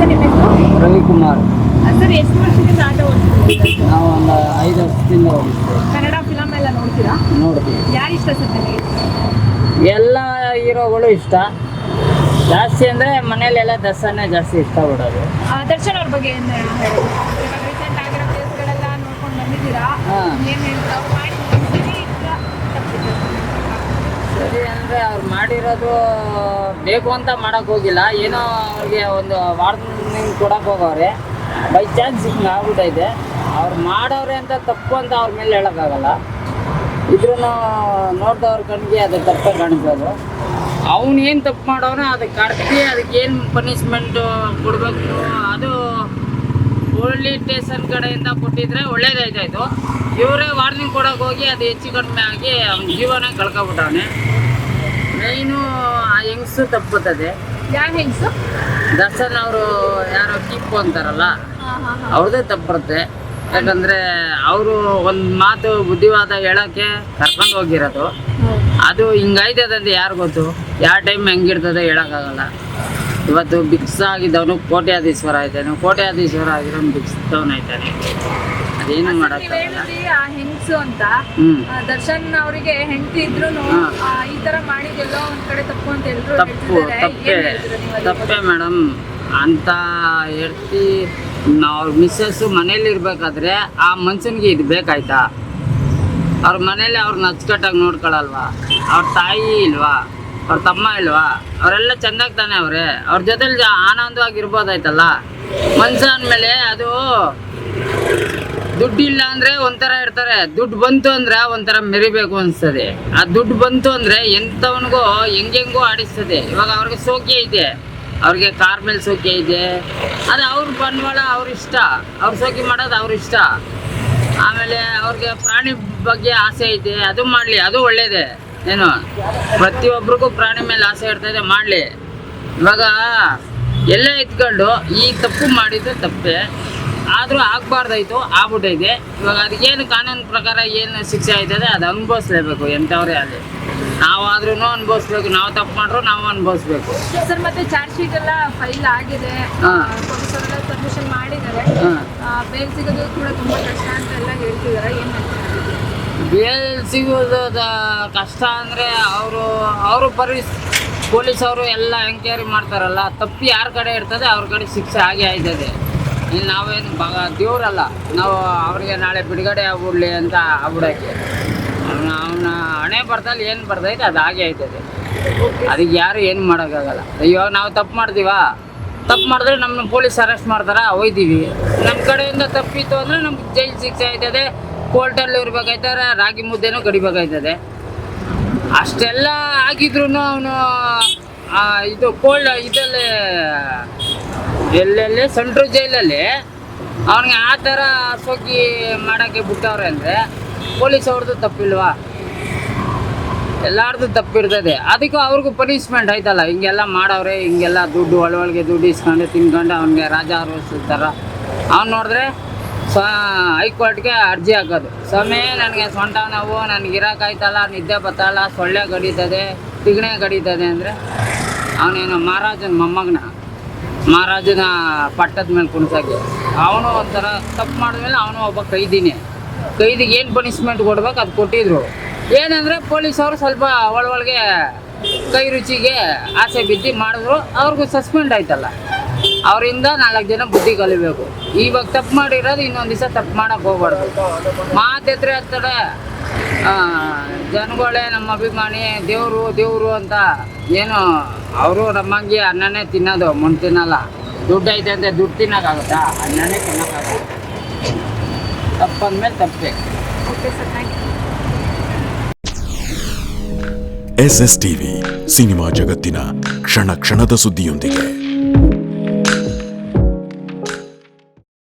Sir ನಿಮ್ಮ ಹೆಸರು? Ravikumar. Sir ಎಷ್ಟು ವರ್ಷದಿಂದ ಆಟ ಓಡಿಸ್ತೀವಿ ನಾವು ಒಂದು ಐದು ವರ್ಷದಿಂದ ಕನ್ನಡ ಫಿಲಮ್ ಎಲ್ಲ ನೋಡ್ತೀರಾ? ನೋಡ್ತೀವಿ. ಯಾರು ಇಷ್ಟ ಸರ್ ನಿಮಗೆ? ಎಲ್ಲ ಹೀರೋಗಳು ಇಷ್ಟ. ಜಾಸ್ತಿ ಅಂದರೆ ಮನೇಲೆಲ್ಲ ದರ್ಶನ ಜಾಸ್ತಿ ಇಷ್ಟಪಡೋದು. ಆ, ದರ್ಶನ್ ಅವ್ರ ಬಗ್ಗೆ ಏನು ಹೇಳೋದು ಇವಾಗ ರೀಸೆಂಟ್ ಆಗಿರೋ ಕೇಸ್ಗಳೆಲ್ಲ ನೋಡ್ಕೊಂಡು ಬಂದಿದ್ದೀರಾ. ಏನು ಹೇಳ್ತೀರಾ? ಮಾಡಿ ಸರಿ ಅಂದರೆ ಅವ್ರು ಮಾಡಿರೋದು ಬೇಕು ಅಂತ ಮಾಡೋಕೆ ಹೋಗಿಲ್ಲ. ಏನೋ ಅವ್ರಿಗೆ ಒಂದು ವಾರ್ನಿಂಗ್ ಕೊಡೋಕೆ ಹೋಗವ್ರೆ. ಬೈ ಚಾನ್ಸ್ ಹಿಂಗೆ ಆಗ್ಬಿಟ್ಟೈತೆ ಅವ್ರು ಮಾಡೋರೆ ಅಂತ ತಪ್ಪು ಅಂತ ಅವ್ರ ಮೇಲೆ ಹೇಳೋಕ್ಕಾಗಲ್ಲ. ಇದ್ರೂ ನೋಡಿದವ್ರ ಕಣ್ಗೆ ಅದು ತಪ್ಪೇ ಕಾಣಿಸೋದು ಅವನು ಏನು ತಪ್ಪು ಮಾಡೋನು ಅದಕ್ಕೆ ಕಟ್ಟಿ ಅದಕ್ಕೆ ಏನು ಪನಿಷ್ಮೆಂಟು ಕೊಡಬೇಕು ಅದು ಪೊಲೀಸ್ ಸ್ಟೇಷನ್ ಕಡೆಯಿಂದ ಕೊಟ್ಟಿದ್ರೆ ಒಳ್ಳೇದಾಯ್ತಾಯ್ತು. ಇವರೇ ವಾರ್ನಿಂಗ್ ಕೊಡೋಕೆ ಹೋಗಿ ಅದು ಹೆಚ್ಚು ಕಡಿಮೆ ಆಗಿ ಅವ್ನ ಜೀವನ ಕಳ್ಕೊಬಿಟ್ಟವನೆ ಮೇಯ್ನು ಆ ಹೆಂಗಸು ತಪ್ಪುತ್ತದೆ. ಯಾವ ಹೆಂಗ್ಸು? ದರ್ಶನ್ ಅವರು ಯಾರೋ ಕಿಪ್ಪು ಅಂತಾರಲ್ಲ ಅವ್ರದೇ ತಪ್ಪಿರುತ್ತೆ. ಯಾಕಂದ್ರೆ ಅವರು ಒಂದು ಮಾತು ಬುದ್ಧಿವಾದ ಹೇಳಕ್ಕೆ ಕರ್ಕೊಂಡು ಹೋಗಿರೋದು. ಅದು ಹಿಂಗೈತದೆ ಅಂತ ಯಾರು ಗೊತ್ತು? ಯಾವ ಟೈಮ್ ಹೆಂಗಿರ್ತದೆ ಹೇಳೋಕ್ಕಾಗಲ್ಲ. ಇವತ್ತು ಬಿಕ್ಸ್ ಆಗಿದ್ದವನು ಕೋಟ್ಯಾಧೀಶ್ವರ ಆಯ್ತಾನೆ ಕೋಟ್ಯಾಧೀಶ್ವರ ಆಗಿರೋನು ಬಿಕ್ಸ್ದವನು ಆಯ್ತಾನೆ ನೀವು ಮಾಡೋಕ್ಕಾಗಲ್ಲ ಆ ಹೆಂಗ್ಸು ಅಂತ. ದರ್ಶನ್ ಅವರಿಗೆ ಹೆಂಡತಿ ಇದ್ರು. ಈ ತರ ಮಾಡಿದೆಲ್ಲೋ ಒಂದ್ ಕಡೆ ತಪ್ಪು ಅಂತ ಎಲ್ರು ತಪ್ಪು ತಪ್ಪೆ ತಪ್ಪೇ ಏನ್ ಮೇಡಮ್. ಅಂತ ಹೇಳ್ತಿ ಅವ್ರ ಮಿಸ್ಸಸ್ ಮನೇಲಿ ಇರ್ಬೇಕಾದ್ರೆ ಆ ಮನುಷ್ಯನಿಗೆ ಇದು ಬೇಕಾಯ್ತಾ? ಅವ್ರ ಮನೇಲಿ ಅವ್ರನ್ನ ಅಚ್ಚುಕಟ್ಟಾಗಿ ನೋಡ್ಕೊಳಲ್ವಾ? ಅವ್ರ ತಾಯಿ ಇಲ್ವಾ? ಅವ್ರ ತಮ್ಮ ಇಲ್ವಾ? ಅವರೆಲ್ಲ ಚೆಂದಾಗಿ ತಾನೆ ಅವ್ರೆ? ಅವ್ರ ಜೊತೆಲಿ ಜ- ಆನಂದವಾಗಿ ಇರ್ಬೋದಾಯ್ತಲ್ಲ ಮನ್ಸ ಅಂದ್ಮೇಲೆ ಅದು ದುಡ್ಡಿಲ್ಲ ಅಂದ್ರೆ ಒಂಥರ ಇರ್ತಾರೆ. ದುಡ್ಡು ಬಂತು ಅಂದ್ರೆ ಒಂಥರ ಮೆರಿಬೇಕು ಅನ್ಸ್ತದೆ. ಆ ದುಡ್ಡು ಬಂತು ಅಂದ್ರೆ ಎಂಥವನಿಗೂ ಹೆಂಗೆಂಗೋ ಆಡಿಸ್ತದೆ. ಇವಾಗ ಅವ್ರಿಗೆ ಸೋಕೆ ಇದೆ. ಅವ್ರಿಗೆ ಕಾರ್ ಮೇಲೆ ಸೋಕೆ ಇದೆ. ಅದು ಅವ್ರ ಬಂಡವಾಳ ಅವ್ರ ಇಷ್ಟ. ಅವ್ರ ಸೋಕೆ ಮಾಡೋದು ಅವ್ರ ಇಷ್ಟ. ಆಮೇಲೆ ಅವ್ರಿಗೆ ಪ್ರಾಣಿ ಬಗ್ಗೆ ಆಸೆ ಐತೆ ಅದು ಮಾಡಲಿ, ಅದು ಒಳ್ಳೇದೆ. ಏನು? ಪ್ರತಿಯೊಬ್ಬರಿಗೂ ಪ್ರಾಣಿ ಮೇಲೆ ಆಸೆ ಇರ್ತದೆ ಮಾಡಲಿ. ಇವಾಗ ಎಲ್ಲ ಇದ್ಕೊಂಡು ಈ ತಪ್ಪು ಮಾಡಿದ್ದು ತಪ್ಪೇ. ಆದರೂ ಆಗಬಾರ್ದಾಯ್ತು ಆಗ್ಬಿಟ್ಟೈತೆ. ಇವಾಗ ಅದಕ್ಕೇನು ಕಾನೂನು ಪ್ರಕಾರ ಏನು ಶಿಕ್ಷೆ ಆಯ್ತದೆ ಅದು ಅನುಭವಿಸ್ಲೇಬೇಕು ಎಂಥವ್ರೇ ಆಗಲಿ ನಾವಾದ್ರೂ ಅನುಭವಿಸ್ಬೇಕು ನಾವು ತಪ್ಪು ಮಾಡ್ರು ನಾವು ಅನುಭವಿಸ್ಬೇಕು. ಸರ್ ಮತ್ತೆ ಚಾರ್ಜ್ ಶೀಟ್ ಎಲ್ಲ ಫೈಲ್ ಆಗಿದೆ. ಪರ್ಮಿಷನ್ ಮಾಡಿದ್ದಾರೆ. ಬೇಲ್ ಸಿಗೋದು ಕೂಡ ತುಂಬಾ ಕಷ್ಟ ಅಂತ ಎಲ್ಲ ಹೇಳ್ತಿದ್ದಾರೆ. ಏನು? ಬೇಲ್ ಸಿಗೋದು ಕಷ್ಟ ಅಂದರೆ ಅವರು ಅವರು ಪರಿಸ್ ಪೊಲೀಸವರು ಎಲ್ಲ ಎಂಕ್ವೈರಿ ಮಾಡ್ತಾರಲ್ಲ ತಪ್ಪು ಯಾರ ಕಡೆ ಇರ್ತದೆ ಅವ್ರ ಕಡೆ ಶಿಕ್ಷೆ ಆಗೇ ಆಯ್ತದೆ. ಇನ್ನು ನಾವೇನು ಬ ದೇವರಲ್ಲ. ನಾವು ಅವ್ರಿಗೆ ನಾಳೆ ಬಿಡುಗಡೆ ಆಗ್ಬಿಡ್ಲಿ ಅಂತ ಆಗ್ಬಿಡೋಕ್ಕೆ. ಅವನ ಅವನ ಹಣೆ ಬರ್ತಲ್ಲಿ ಏನು ಬರ್ತೈತೆ ಅದು ಹಾಗೆ ಆಯ್ತದೆ ಅದಕ್ಕೆ ಯಾರು ಏನು ಮಾಡೋಕ್ಕಾಗಲ್ಲ. ಇವಾಗ ನಾವು ತಪ್ಪು ಮಾಡ್ತೀವ ತಪ್ಪು ಮಾಡಿದ್ರೆ ನಮ್ಮನ್ನ ಪೊಲೀಸ್ ಅರೆಸ್ಟ್ ಮಾಡ್ತಾರೆ? ಒಯ್ತೀವಿ ನಮ್ಮ ಕಡೆಯಿಂದ ತಪ್ಪಿತ್ತು ಅಂದರೆ ನಮ್ಗೆ ಜೈಲ್ ಶಿಕ್ಷೆ ಆಯ್ತದೆ ಕೋರ್ಟಲ್ಲಿ ಇರ್ಬೇಕಾಯ್ತಾರೆ ರಾಗಿ ಮುದ್ದೆನೂ ಕಡಿಬೇಕಾಯ್ತದೆ. ಅಷ್ಟೆಲ್ಲ ಆಗಿದ್ರು ಅವನು ಇದು ಕೋಲ್ಡ್ ಇದರಲ್ಲಿ ಎಲ್ಲೆಲ್ಲಿ ಸೆಂಟ್ರಲ್ ಜೈಲಲ್ಲಿ. ಅವ್ನಿಗೆ ಆ ಥರ ಸೋಕಿ ಮಾಡೋಕ್ಕೆ ಬಿಟ್ಟವ್ರೆ ಅಂದರೆ ಪೊಲೀಸ್ ಅವ್ರದ್ದು ತಪ್ಪಿಲ್ವಾ? ಎಲ್ಲಾರ್ದು ತಪ್ಪಿರ್ತದೆ. ಅದಕ್ಕೂ ಅವ್ರಿಗೂ ಪನಿಷ್ಮೆಂಟ್ ಆಯ್ತಲ್ಲ. ಹಿಂಗೆಲ್ಲ ಮಾಡವ್ರೆ, ಹಿಂಗೆಲ್ಲ ದುಡ್ಡು ಒಳಗೆ ದುಡ್ಡು ಇಸ್ಕೊಂಡು ತಿನ್ಕೊಂಡು ಅವ್ನಿಗೆ ರಾಜ ಆರೋಹಿಸ್ತಾರ ಅವ್ನು ನೋಡಿದ್ರೆ ಸ ಹೈಕೋರ್ಟ್ಗೆ ಅರ್ಜಿ ಹಾಕೋದು. ಸ್ವಾಮಿ, ನನಗೆ ಸೊಂಟ ನೋವು, ನನಗೆ ಇರೋಕ್ಕಾಯ್ತಲ್ಲ ನಿದ್ದೆ ಬತ್ತಲ್ಲ, ಸೊಳ್ಳೆ ಗಡೀತದೆ, ತಿಗಣೆ ಗಡೀತದೆ ಅಂದರೆ ಅವನೇನು ಮಹಾರಾಜನ ಮೊಮ್ಮಗನ? ಮಹಾರಾಜನ ಪಟ್ಟದ ಮೇಲೆ ಕುಣಿಸಾಗೆ ಅವನು ಒಂಥರ ತಪ್ಪು ಮಾಡಿದ್ಮೇಲೆ ಅವನು ಒಬ್ಬ ಕೈದಿನೇ. ಕೈದಿಗೆ ಏನು ಪನಿಷ್ಮೆಂಟ್ ಕೊಡ್ಬೇಕು ಅದು ಕೊಟ್ಟಿದ್ರು. ಏನಂದರೆ ಪೊಲೀಸವರು ಸ್ವಲ್ಪ ಒಳೊಳಗೆ ಕೈ ರುಚಿಗೆ ಆಸೆ ಬಿದ್ದು ಮಾಡಿದ್ರು. ಅವ್ರಿಗೂ ಸಸ್ಪೆಂಡ್ ಆಯ್ತಲ್ಲ. ಅವರಿಂದ ನಾಲ್ಕು ಜನ ಬುದ್ಧಿ ಕಲಿಬೇಕು. ಇವಾಗ ತಪ್ಪು ಮಾಡಿರೋದು ಇನ್ನೊಂದು ದಿವಸ ತಪ್ಪು ಮಾಡೋಕೆ ಹೋಗ್ಬಾರ್ದು. ಮಾತೆತ್ರೆ ಹತ್ತಡೆ ಜನಗಳೇ ನಮ್ಮ ಅಭಿಮಾನಿ ದೇವರು ದೇವರು ಅಂತ ಏನು ಅವರು ನಮ್ಮಂಗೆ ಅನ್ನನೇ ತಿನ್ನೋದು ಮಣ್ಣು ತಿನ್ನಲ್ಲ. ದುಡ್ಡು ಐತೆ ಅಂತ ದುಡ್ಡು ತಿನ್ನೋಕ್ಕಾಗುತ್ತಾ? ಅನ್ನನೇ ತಿನ್ನೋಕ್ಕಾಗುತ್ತೆ ತಪ್ಪಂದ್ಮೇಲೆ ತಪ್ಪೇ okay sir thank you S S TV cinema ಜಗತ್ತಿನ ಕ್ಷಣ ಕ್ಷಣದ ಸುದ್ದಿಯೊಂದಿಗೆ.